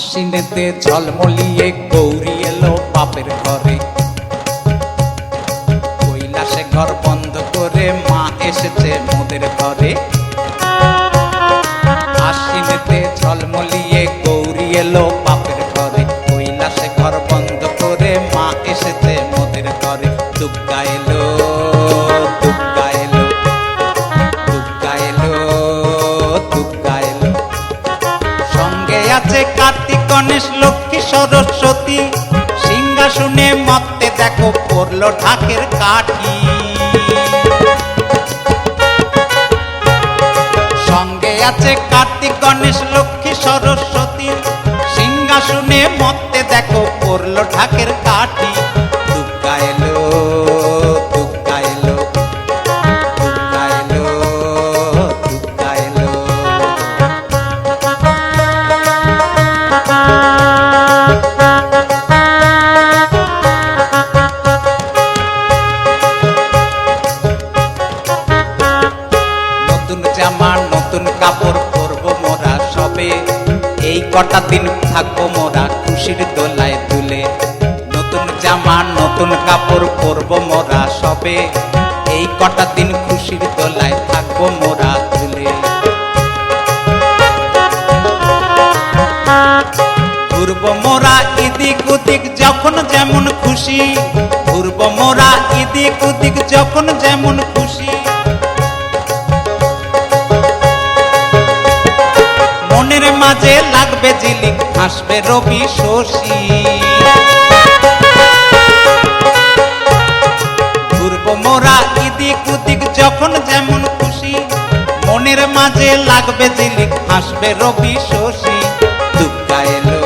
আশ্বিনেতে ঝলমলিয়ে গৌরী এলো বাপের ঘরে। কৈলাসে ঘর বন্ধ করে মা এসেছে মোদের ঘরে। আশ্বিনেতে ঝলমলিয়ে গৌরী এলো বাপের ঘরে। কৈলাসে ঘর বন্ধ করে মা এসেছে মোদের ঘরে। দুর্গা এলো, দুর্গা আছে কার্তিক গণেশ, লক্ষ্মী, সরস্বতী। সিংহাসনে মত্তে দেখো পড়ল ঢাকের কাঠি। সঙ্গে আছে কার্তিক গণেশ, লক্ষ্মী, সরস্বতী। সিংহাসনে মত্তে দেখো পড়ল ঢাকের কাঠি। কটা দিন থাকব মোরা খুশির দোলায় তুলে নতুন জামা, নতুন কাপড় পরবো মোরা সবে। এই কটা দিন খুশির দোলায় থাকব মোরা তুলে ঘুরব মোরা ইদিক উদিক যখন যেমন খুশি। ঘুরব মোরা ইদিক উদিক যখন যেমন খুশি। মনের মাঝে লাগবে জিলিক হাসবে রবি শশী। ঘুরব মোরা ইদিক উদিক, যখন যেমন খুশি। মনের মাঝে লাগবে জিলিক হাসবে রবি শশী। দুঃখা এলো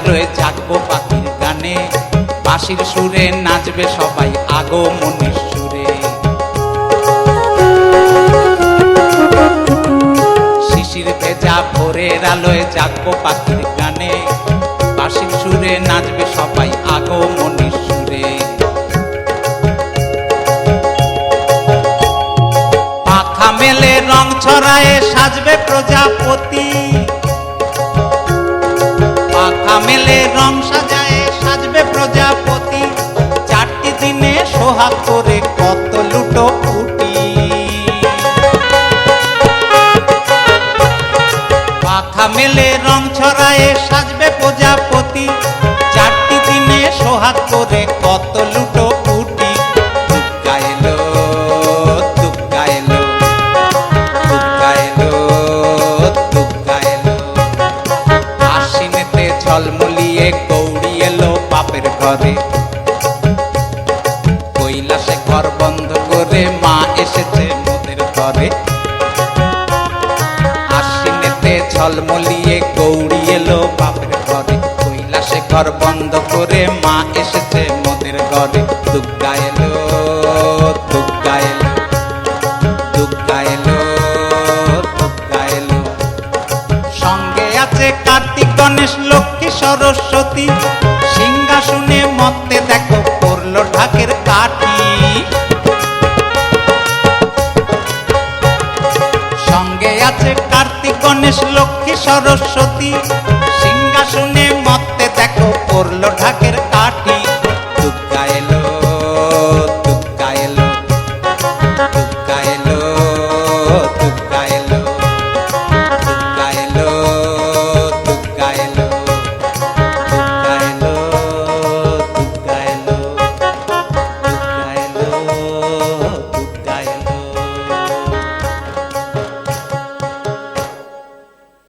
লারোয় পাখির গানে। সুরে নাচবে সবাই আগো মনির সুরে। শিশির ভেজা ভোরের আলোয় জাগবো পাখির গানে। বাঁশির সুরে নাচবে সবাই আগো মনির সুরে। পাখা মেলে রং ছড়ায়, সাজবে প্রজাপতি। পাখা মেলে রং সাজায় সাজবে প্রজাপতি। চারটি দিনে সোহাগ করে কত লুটো ফুটি পাখা মেলে রং ছড়ায় সাজবে প্রজাপতি। চারটি দিনে সোহাগ করে কত লুটো ঝলমলিয়ে গৌরী এলো বাপের ঘরে। কৈলাসে ঘর বন্ধ করে মা এসেছে মোদের ঘরে। আশ্বিনেতে ঝলমলিয়ে কৌড়ি এলো বাপের ঘরে। কৈলাসে ঘর বন্ধ করে মা এসেছে মোদের ঘরে। দুর্গা এলো আছে কার্তিক, গণেশ, লক্ষ্মী, সরস্বতী। সিংহাসনে মতে দেখো, পড়ল ঢাকের কাঠি। সঙ্গে আছে কার্তিক, গণেশ, লক্ষ্মী, সরস্বতী।